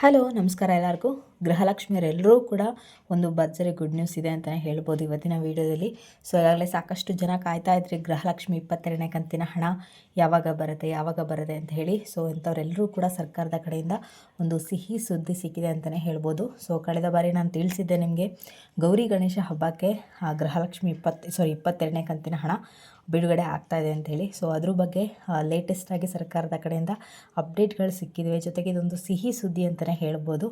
Hello, ನಮಸ್ಕಾರ ಎಲ್ಲರಿಗೂ. ಗೃಹಲಕ್ಷ್ಮಿಯವರೆಲ್ಲರೂ ಕೂಡ ಒಂದು ಭರ್ಜರಿ ಗುಡ್ ನ್ಯೂಸ್ ಇದೆ ಅಂತಲೇ ಹೇಳ್ಬೋದು ಇವತ್ತಿನ ವಿಡಿಯೋದಲ್ಲಿ. ಸೊ ಈಗಾಗಲೇ ಸಾಕಷ್ಟು ಜನ ಕಾಯ್ತಾ ಇದ್ರಿ, ಗೃಹಲಕ್ಷ್ಮಿ ಇಪ್ಪತ್ತೆರಡನೇ ಕಂತಿನ ಹಣ ಯಾವಾಗ ಬರುತ್ತೆ ಯಾವಾಗ ಬರುತ್ತೆ ಅಂತ ಹೇಳಿ. ಸೊ ಇಂಥವರೆಲ್ಲರೂ ಕೂಡ ಸರ್ಕಾರದ ಕಡೆಯಿಂದ ಒಂದು ಸಿಹಿ ಸುದ್ದಿ ಸಿಕ್ಕಿದೆ ಅಂತಲೇ ಹೇಳ್ಬೋದು. ಸೊ ಕಳೆದ ಬಾರಿ ನಾನು ತಿಳಿಸಿದ್ದೆ ನಿಮಗೆ ಗೌರಿ ಗಣೇಶ ಹಬ್ಬಕ್ಕೆ ಆ ಗೃಹಲಕ್ಷ್ಮಿ ಇಪ್ಪತ್ತು ಸಾರಿ ಇಪ್ಪತ್ತೆರಡನೇ ಕಂತಿನ ಹಣ. ಬಿಡುಗಡೆ ಆಗ್ತಾ ಇದೆ ಹೇಳಿ. ಸೊ ಅದ್ರ ಬಗ್ಗೆ ಲೇಟೆಸ್ಟಾಗಿ ಸರ್ಕಾರದ ಕಡೆಯಿಂದ ಅಪ್ಡೇಟ್ಗಳು ಸಿಕ್ಕಿವೆ ಜೊತೆಗೆ ಇದೊಂದು ಸಿಹಿ ಸುದ್ದಿ ಅಂತಲೇ ಹೇಳ್ಬೋದು.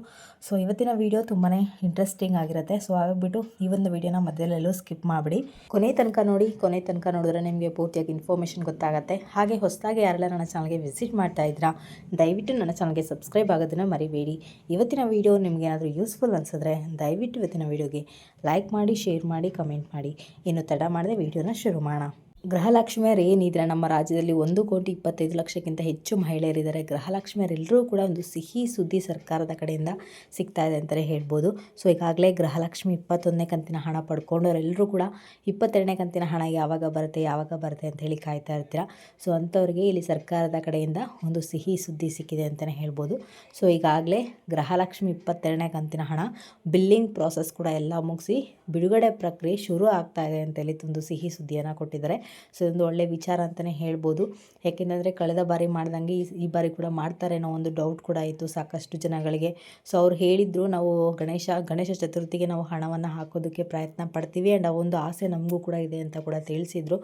ಸೊ ಇವತ್ತಿನ ವಿಡಿಯೋ ತುಂಬಾ ಇಂಟ್ರೆಸ್ಟಿಂಗ್ ಆಗಿರುತ್ತೆ. ಸೊ ಆಗಿಬಿಟ್ಟು ಈ ಒಂದು ವಿಡಿಯೋನ ಮಧ್ಯದಲ್ಲೆಲ್ಲೂ ಸ್ಕಿಪ್ ಮಾಡಿಬಿಡಿ. ಕೊನೆ ತನಕ ನೋಡಿ, ಕೊನೆ ತನಕ ನೋಡಿದ್ರೆ ನಿಮಗೆ ಪೂರ್ತಿಯಾಗಿ ಇನ್ಫಾರ್ಮೇಷನ್ ಗೊತ್ತಾಗುತ್ತೆ. ಹಾಗೆ ಹೊಸದಾಗಿ ಯಾರೆಲ್ಲ ನನ್ನ ಚಾನಲ್ಗೆ ವಿಸಿಟ್ ಮಾಡ್ತಾ ಇದ್ದೀರಾ, ದಯವಿಟ್ಟು ನನ್ನ ಚಾನಲ್ಗೆ ಸಬ್ಸ್ಕ್ರೈಬ್ ಆಗೋದನ್ನು ಮರಿಬೇಡಿ. ಇವತ್ತಿನ ವಿಡಿಯೋ ನಿಮಗೆ ಏನಾದರೂ ಯೂಸ್ಫುಲ್ ಅನಿಸಿದ್ರೆ ದಯವಿಟ್ಟು ಇವತ್ತಿನ ವಿಡಿಯೋಗೆ ಲೈಕ್ ಮಾಡಿ ಶೇರ್ ಮಾಡಿ ಕಮೆಂಟ್ ಮಾಡಿ. ಇನ್ನು ತಡ ಮಾಡದೆ ವಿಡಿಯೋನ ಶುರು ಮಾಡೋಣ. ಗೃಹಲಕ್ಷ್ಮಿಯರು ಏನಿದ್ರೆ? ನಮ್ಮ ರಾಜ್ಯದಲ್ಲಿ ಒಂದು ಕೋಟಿ ಇಪ್ಪತ್ತೈದು ಲಕ್ಷಕ್ಕಿಂತ ಹೆಚ್ಚು ಮಹಿಳೆಯರಿದ್ದಾರೆ. ಗೃಹಲಕ್ಷ್ಮಿಯರೆಲ್ಲರೂ ಕೂಡ ಒಂದು ಸಿಹಿ ಸುದ್ದಿ ಸರ್ಕಾರದ ಕಡೆಯಿಂದ ಸಿಗ್ತಾ ಇದೆ ಅಂತಲೇ ಹೇಳ್ಬೋದು. ಸೊ, ಈಗಾಗಲೇ ಗೃಹಲಕ್ಷ್ಮಿ ಇಪ್ಪತ್ತೊಂದನೇ ಕಂತಿನ ಹಣ ಪಡ್ಕೊಂಡವರೆಲ್ಲರೂ ಕೂಡ ಇಪ್ಪತ್ತೆರಡನೇ ಕಂತಿನ ಹಣ ಯಾವಾಗ ಬರುತ್ತೆ ಯಾವಾಗ ಬರುತ್ತೆ ಅಂತ ಹೇಳಿ ಕಾಯ್ತಾ ಇರ್ತೀರ. ಸೊ, ಅಂಥವ್ರಿಗೆ ಇಲ್ಲಿ ಸರ್ಕಾರದ ಕಡೆಯಿಂದ ಒಂದು ಸಿಹಿ ಸುದ್ದಿ ಸಿಕ್ಕಿದೆ ಅಂತಲೇ ಹೇಳ್ಬೋದು. ಸೊ, ಈಗಾಗಲೇ ಗೃಹಲಕ್ಷ್ಮಿ ಇಪ್ಪತ್ತೆರಡನೇ ಕಂತಿನ ಹಣ ಬಿಲ್ಲಿಂಗ್ ಪ್ರಾಸೆಸ್ ಕೂಡ ಎಲ್ಲ ಮುಗಿಸಿ ಬಿಡುಗಡೆ ಪ್ರಕ್ರಿಯೆ ಶುರು ಆಗ್ತಾ ಇದೆ ಅಂತೇಳಿ ಒಂದು ಸಿಹಿ ಸುದ್ದಿಯನ್ನು ಕೊಟ್ಟಿದ್ದಾರೆ. ಸೊ ಇದೊಂದು ಒಳ್ಳೆಯ ವಿಚಾರ ಅಂತಲೇ ಹೇಳ್ಬೋದು. ಯಾಕೆಂದರೆ ಕಳೆದ ಬಾರಿ ಮಾಡ್ದಂಗೆ ಈ ಬಾರಿ ಕೂಡ ಮಾಡ್ತಾರೆ ಅನ್ನೋ ಒಂದು ಡೌಟ್ ಕೂಡ ಆಯಿತು ಸಾಕಷ್ಟು ಜನಗಳಿಗೆ. ಸೊ ಅವ್ರು ಹೇಳಿದ್ರು, ನಾವು ಗಣೇಶ ಗಣೇಶ ಚತುರ್ಥಿಗೆ ನಾವು ಹಣವನ್ನು ಹಾಕೋದಕ್ಕೆ ಪ್ರಯತ್ನ ಪಡ್ತೀವಿ ಆ್ಯಂಡ್ ಆ ಒಂದು ಆಸೆ ನಮಗೂ ಕೂಡ ಇದೆ ಅಂತ ಕೂಡ ತಿಳಿಸಿದ್ರು.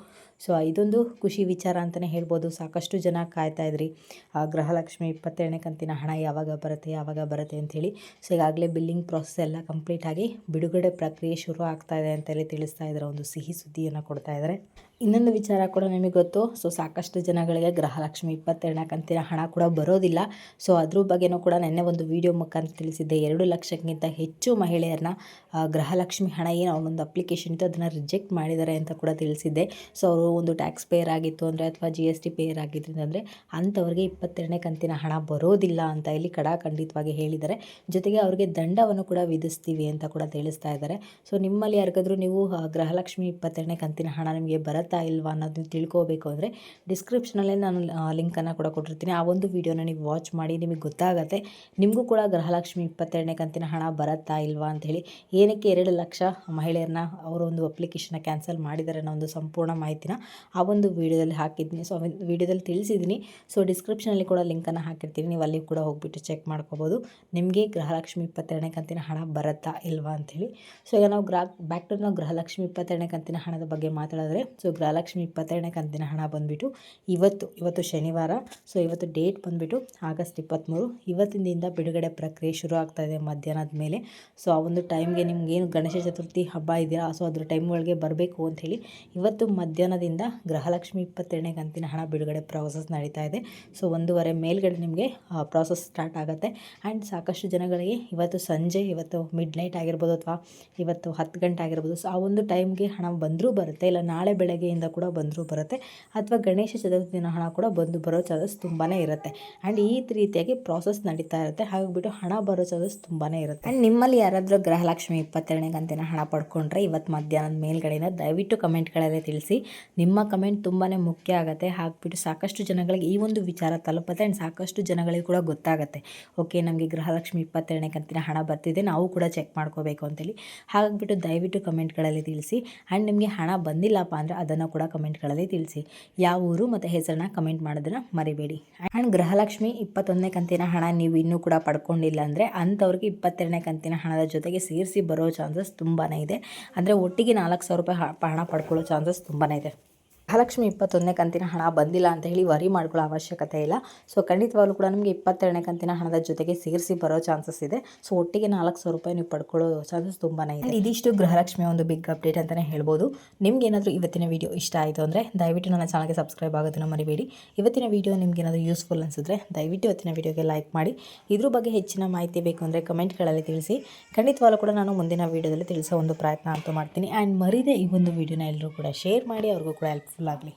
ಸೊ ಇದೊಂದು ಖುಷಿ ವಿಚಾರ ಅಂತಲೇ ಹೇಳ್ಬೋದು. ಸಾಕಷ್ಟು ಜನ ಕಾಯ್ತಾ ಇದ್ರಿ. ಆ ಗೃಹಲಕ್ಷ್ಮಿ ಇಪ್ಪತ್ತೇಳನೇ ಕಂತಿನ ಹಣ ಯಾವಾಗ ಬರುತ್ತೆ ಯಾವಾಗ ಬರುತ್ತೆ ಅಂಥೇಳಿ ಸೊ ಈಗಾಗಲೇ ಬಿಲ್ಲಿಂಗ್ ಪ್ರೊಸೆಸ್ ಎಲ್ಲ ಕಂಪ್ಲೀಟ್ ಆಗಿ ಬಿಡುಗಡೆ ಪ್ರಕ್ರಿಯೆ ಶುರು ಆಗ್ತಾ ಇದೆ ಅಂತೇಳಿ ತಿಳಿಸ್ತಾ ಇದ್ದಾರೆ. ಒಂದು ಸಿಹಿ ಸುದ್ದಿಯನ್ನು ಕೊಡ್ತಾ ಇದ್ದಾರೆ. ಇನ್ನೊಂದು ವಿಚಾರ ಕೂಡ ನಿಮಗೆ ಗೊತ್ತು. ಸೊ ಸಾಕಷ್ಟು ಜನಗಳಿಗೆ ಗೃಹಲಕ್ಷ್ಮಿ ಇಪ್ಪತ್ತೆರಡನೇ ಕಂತಿನ ಹಣ ಕೂಡ ಬರೋದಿಲ್ಲ. ಸೊ ಅದ್ರ ಬಗ್ಗೆನೂ ಕೂಡ ನೆನ್ನೆ ಒಂದು ವಿಡಿಯೋ ಮುಖಾಂತರ ತಿಳಿಸಿದ್ದೆ. ಎರಡು ಲಕ್ಷಕ್ಕಿಂತ ಹೆಚ್ಚು ಮಹಿಳೆಯರನ್ನ ಗೃಹಲಕ್ಷ್ಮಿ ಹಣ ಏನು ಒಂದು ಅಪ್ಲಿಕೇಶನ್ ಇತ್ತು, ಅದನ್ನು ರಿಜೆಕ್ಟ್ ಮಾಡಿದ್ದಾರೆ ಅಂತ ಕೂಡ ತಿಳಿಸಿದ್ದೆ. ಸೊ ಅವರು ಒಂದು ಟ್ಯಾಕ್ಸ್ ಪೇಯರ್ ಆಗಿತ್ತು ಅಂದರೆ ಅಥವಾ ಜಿ ಎಸ್ ಟಿ ಪೇಯರ್ ಆಗಿತ್ತು ಅಂದರೆ ಅಂಥವ್ರಿಗೆ ಇಪ್ಪತ್ತೆರಡನೇ ಕಂತಿನ ಹಣ ಬರೋದಿಲ್ಲ ಅಂತ ಇಲ್ಲಿ ಕಡಾಖಂಡಿತವಾಗಿ ಹೇಳಿದ್ದಾರೆ. ಜೊತೆಗೆ ಅವರಿಗೆ ದಂಡವನ್ನು ಕೂಡ ವಿಧಿಸ್ತೀವಿ ಅಂತ ಕೂಡ ತಿಳಿಸ್ತಾ ಇದ್ದಾರೆ. ಸೊ ನಿಮ್ಮಲ್ಲಿ ಯಾರಿಗಾದ್ರೂ ನೀವು ಗೃಹಲಕ್ಷ್ಮಿ ಇಪ್ಪತ್ತೆರಡನೇ ಕಂತಿನ ಹಣ ನಿಮಗೆ ಬರುತ್ತಾ ಇಲ್ವಾ ಅನ್ನೋದನ್ನ ತಿಳ್ಕೋಬೇಕು ಅಂದರೆ ಡಿಸ್ಕ್ರಿಪ್ಷನಲ್ಲೇ ನಾನು ಲಿಂಕನ್ನು ಕೂಡ ಕೊಟ್ಟಿರ್ತೀನಿ. ಆ ಒಂದು ವೀಡಿಯೋನ ನೀವು ವಾಚ್ ಮಾಡಿ, ನಿಮಗೆ ಗೊತ್ತಾಗುತ್ತೆ. ನಿಮಗೂ ಕೂಡ ಗೃಹಲಕ್ಷ್ಮಿ ಇಪ್ಪತ್ತೆರಡನೇ ಕಂತಿನ ಹಣ ಬರುತ್ತಾ ಇಲ್ವಾ ಅಂಥೇಳಿ ಏನಕ್ಕೆ ಎರಡು ಲಕ್ಷ ಮಹಿಳೆಯರನ್ನ ಅವರ ಒಂದು ಅಪ್ಲಿಕೇಶನ್ನ ಕ್ಯಾನ್ಸಲ್ ಮಾಡಿದ್ದಾರೆ ಅನ್ನೋ ಒಂದು ಸಂಪೂರ್ಣ ಮಾಹಿತಿನ ಆ ಒಂದು ವೀಡಿಯೋದಲ್ಲಿ ಹಾಕಿದ್ದೀನಿ. ಸೊ ವೀಡಿಯೋದಲ್ಲಿ ತಿಳಿಸಿದ್ದೀನಿ. ಸೊ ಡಿಸ್ಕ್ರಿಪ್ಷನಲ್ಲಿ ಕೂಡ ಲಿಂಕನ್ನು ಹಾಕಿರ್ತೀನಿ. ನೀವು ಅಲ್ಲಿ ಕೂಡ ಹೋಗ್ಬಿಟ್ಟು ಚೆಕ್ ಮಾಡ್ಕೋಬೋದು. ನಿಮಗೆ ಗೃಹಲಕ್ಷ್ಮಿ ಇಪ್ಪತ್ತೆರಡನೇ ಕಂತಿನ ಹಣ ಬರುತ್ತಾ ಇಲ್ವಾ ಅಂಥೇಳಿ ಸೊ ಈಗ ನಾವು ಗ್ರಾ ಬ್ಯಾಕ್ ಟು ನಾವು ಗೃಹಲಕ್ಷ್ಮಿ ಇಪ್ಪತ್ತೆರಡನೇ ಕಂತಿನ ಹಣದ ಬಗ್ಗೆ ಮಾತಾಡಿದ್ರೆ ಸೊ ಗೃಹಲಕ್ಷ್ಮಿ ಇಪ್ಪತ್ತೆರಡನೇ ಕಂತಿನ ಹಣ ಬಂದುಬಿಟ್ಟು ಇವತ್ತು ಇವತ್ತು ಶನಿವಾರ. ಸೊ ಇವತ್ತು ಡೇಟ್ ಬಂದುಬಿಟ್ಟು ಆಗಸ್ಟ್ ಇಪ್ಪತ್ತ್ಮೂರು ಇವತ್ತಿನಿಂದ ಬಿಡುಗಡೆ ಪ್ರಕ್ರಿಯೆ ಶುರು ಆಗ್ತಾ ಇದೆ ಮಧ್ಯಾಹ್ನದ ಮೇಲೆ. ಸೊ ಆ ಒಂದು ಟೈಮ್ಗೆ ನಿಮ್ಗೇನು ಗಣೇಶ ಚತುರ್ಥಿ ಹಬ್ಬ ಇದೆಯಾ? ಸೊ ಅದ್ರ ಟೈಮ್ ಒಳಗೆ ಬರಬೇಕು ಅಂಥೇಳಿ ಇವತ್ತು ಮಧ್ಯಾಹ್ನದಿಂದ ಗೃಹಲಕ್ಷ್ಮಿ ಇಪ್ಪತ್ತೆರಡನೇ ಕಂತಿನ ಹಣ ಬಿಡುಗಡೆ ಪ್ರಾಸೆಸ್ ನಡೀತಾ ಇದೆ. ಸೊ ಒಂದೂವರೆ ಮೇಲ್ಗಡೆ ನಿಮಗೆ ಪ್ರಾಸೆಸ್ ಸ್ಟಾರ್ಟ್ ಆಗುತ್ತೆ. ಆ್ಯಂಡ್ ಸಾಕಷ್ಟು ಜನಗಳಿಗೆ ಇವತ್ತು ಸಂಜೆ, ಇವತ್ತು ಮಿಡ್ ನೈಟ್ ಆಗಿರ್ಬೋದು ಅಥವಾ ಇವತ್ತು ಹತ್ತು ಗಂಟೆ ಆಗಿರ್ಬೋದು. ಸೊ ಆ ಒಂದು ಟೈಮ್ಗೆ ಹಣ ಬಂದರೂ ಬರುತ್ತೆ. ಇಲ್ಲ, ನಾಳೆ ಬೆಳಗ್ಗೆ ಇಂದ ಕೂಡ ಬಂದರೂ ಬರುತ್ತೆ. ಅಥವಾ ಗಣೇಶ ಚತುರ್ಥಿ ದಿನ ಹಣ ಕೂಡ ಬಂದು ಬರೋ ಚಾನ್ಸಸ್ ತುಂಬಾ ಇರುತ್ತೆ. ಆ್ಯಂಡ್ ಈ ರೀತಿಯಾಗಿ ಪ್ರಾಸೆಸ್ ನಡೀತಾ ಇರುತ್ತೆ. ಹಾಗಾಗಿಬಿಟ್ಟು ಹಣ ಬರೋ ಚಾನ್ಸಸ್ ತುಂಬಾ ಇರುತ್ತೆ. ಆ್ಯಂಡ್ ನಿಮ್ಮಲ್ಲಿ ಯಾರಾದರೂ ಗೃಹಲಕ್ಷ್ಮಿ ಇಪ್ಪತ್ತೆರಡನೇ ಕಂತಿನ ಹಣ ಪಡ್ಕೊಂಡ್ರೆ ಇವತ್ತು ಮಧ್ಯಾಹ್ನದ ಮೇಲ್ಗಡೆಯಿಂದ ದಯವಿಟ್ಟು ಕಮೆಂಟ್ಗಳಲ್ಲೇ ತಿಳಿಸಿ. ನಿಮ್ಮ ಕಮೆಂಟ್ ತುಂಬಾ ಮುಖ್ಯ ಆಗುತ್ತೆ. ಹಾಕ್ಬಿಟ್ಟು ಸಾಕಷ್ಟು ಜನಗಳಿಗೆ ಈ ಒಂದು ವಿಚಾರ ತಲುಪುತ್ತೆ. ಆ್ಯಂಡ್ ಸಾಕಷ್ಟು ಜನಗಳಿಗೆ ಕೂಡ ಗೊತ್ತಾಗುತ್ತೆ. ಓಕೆ, ನಮಗೆ ಗೃಹಲಕ್ಷ್ಮಿ ಇಪ್ಪತ್ತೆರಡನೇ ಕಂತಿನ ಹಣ ಬರ್ತಿದೆ. ನಾವು ಕೂಡ ಚೆಕ್ ಮಾಡ್ಕೋಬೇಕು ಅಂತೇಳಿ. ಹಾಗಾಗಿಬಿಟ್ಟು ದಯವಿಟ್ಟು ಕಮೆಂಟ್ಗಳಲ್ಲಿ ತಿಳಿಸಿ. ಆ್ಯಂಡ್ ನಿಮಗೆ ಹಣ ಬಂದಿಲ್ಲಪ್ಪ ಅಂದರೆ ಅದನ್ನು ಕೂಡ ಕಮೆಂಟ್ಗಳಲ್ಲಿ ತಿಳಿಸಿ. ಯಾವ ಊರು ಮತ್ತು ಹೆಸರನ್ನ ಕಮೆಂಟ್ ಮಾಡೋದನ್ನು ಮರಿಬೇಡಿ. ಆ್ಯಂಡ್ ಗೃಹಲಕ್ಷ್ಮಿ ಇಪ್ಪತ್ತೊಂದನೇ ಕಂತಿನ ಹಣ ನೀವು ಇನ್ನೂ ಕೂಡ ಪಡ್ಕೊಂಡಿಲ್ಲ ಅಂದರೆ ಅಂಥವ್ರಿಗೆ ಇಪ್ಪತ್ತೆರಡನೇ ಕಂತಿನ ಹಣದ ಜೊತೆಗೆ ಸೇರಿಸಿ ಬರೋ ಚಾನ್ಸಸ್ ತುಂಬಾ ಇದೆ. ಅಂದರೆ ಒಟ್ಟಿಗೆ ನಾಲ್ಕು ಸಾವಿರ ರೂಪಾಯಿ ಹಣ ಪಡ್ಕೊಳ್ಳೋ ಚಾನ್ಸಸ್ ತುಂಬಾ ಇದೆ. ಮಹಾಲಕ್ಷ್ಮಿ ಇಪ್ಪತ್ತೊಂದನೇ ಕಂತಿನ ಹಣ ಬಂದಿಲ್ಲ ಅಂತ ಹೇಳಿ ವರಿ ಮಾಡ್ಕೊಳ್ಳೋ ಅವಶ್ಯಕತೆ ಇಲ್ಲ. ಸೊ ಖಂಡಿತವಾಗ್ಲೂ ಕೂಡ ನಮಗೆ ಇಪ್ಪತ್ತೆರಡನೇ ಕಂತಿನ ಹಣದ ಜೊತೆಗೆ ಸೇರಿಸಿ ಬರೋ ಚಾನ್ಸಸ್ ಇದೆ. ಸೊ ಒಟ್ಟಿಗೆ ನಾಲ್ಕು ಸಾವಿರ ರೂಪಾಯಿ ನೀವು ಪಡ್ಕೊಳ್ಳೋ ಚಾನ್ಸಸ್ ತುಂಬಾ ಇದೆ. ಇದಿಷ್ಟು ಗೃಹಲಕ್ಷ್ಮಿ ಒಂದು ಬಿಗ್ ಅಪ್ಡೇಟ್ ಅಂತಲೇ ಹೇಳ್ಬೋದು. ನಿಮ್ಗೆ ಏನಾದರೂ ಇವತ್ತಿನ ವೀಡಿಯೋ ಇಷ್ಟ ಆಯಿತು ಅಂದರೆ ದಯವಿಟ್ಟು ನನ್ನ ಚಾನಲ್ಗೆ ಸಬ್ಸ್ಕ್ರೈಬ್ ಆಗೋದನ್ನು ಮರಿಬೇಡಿ. ಇವತ್ತಿನ ವೀಡಿಯೋ ನಿಮ್ಗೆ ಏನಾದರೂ ಯೂಸ್ಫುಲ್ ಅನಿಸಿದ್ರೆ ದಯವಿಟ್ಟು ಇವತ್ತಿನ ವೀಡಿಯೋಗೆ ಲೈಕ್ ಮಾಡಿ. ಇದ್ರ ಬಗ್ಗೆ ಹೆಚ್ಚಿನ ಮಾಹಿತಿ ಬೇಕು ಅಂದರೆ ಕಮೆಂಟ್ಗಳಲ್ಲಿ ತಿಳಿಸಿ. ಖಂಡಿತವಾಗ್ಲೂ ಕೂಡ ನಾನು ಮುಂದಿನ ವೀಡಿಯೋದಲ್ಲಿ ತಿಳಿಸೋ ಒಂದು ಪ್ರಯತ್ನ ಅಂತೂ ಮಾಡ್ತೀನಿ. ಆ್ಯಂಡ್ ಮರಿದೇ ಈ ಒಂದು ವೀಡಿಯೋನ ಎಲ್ಲರೂ ಕೂಡ ಶೇರ್ ಮಾಡಿ. ಅವ್ರಿಗೂ ಕೂಡ ಹೆಲ್ಪ್ಫುಲ್ lovely.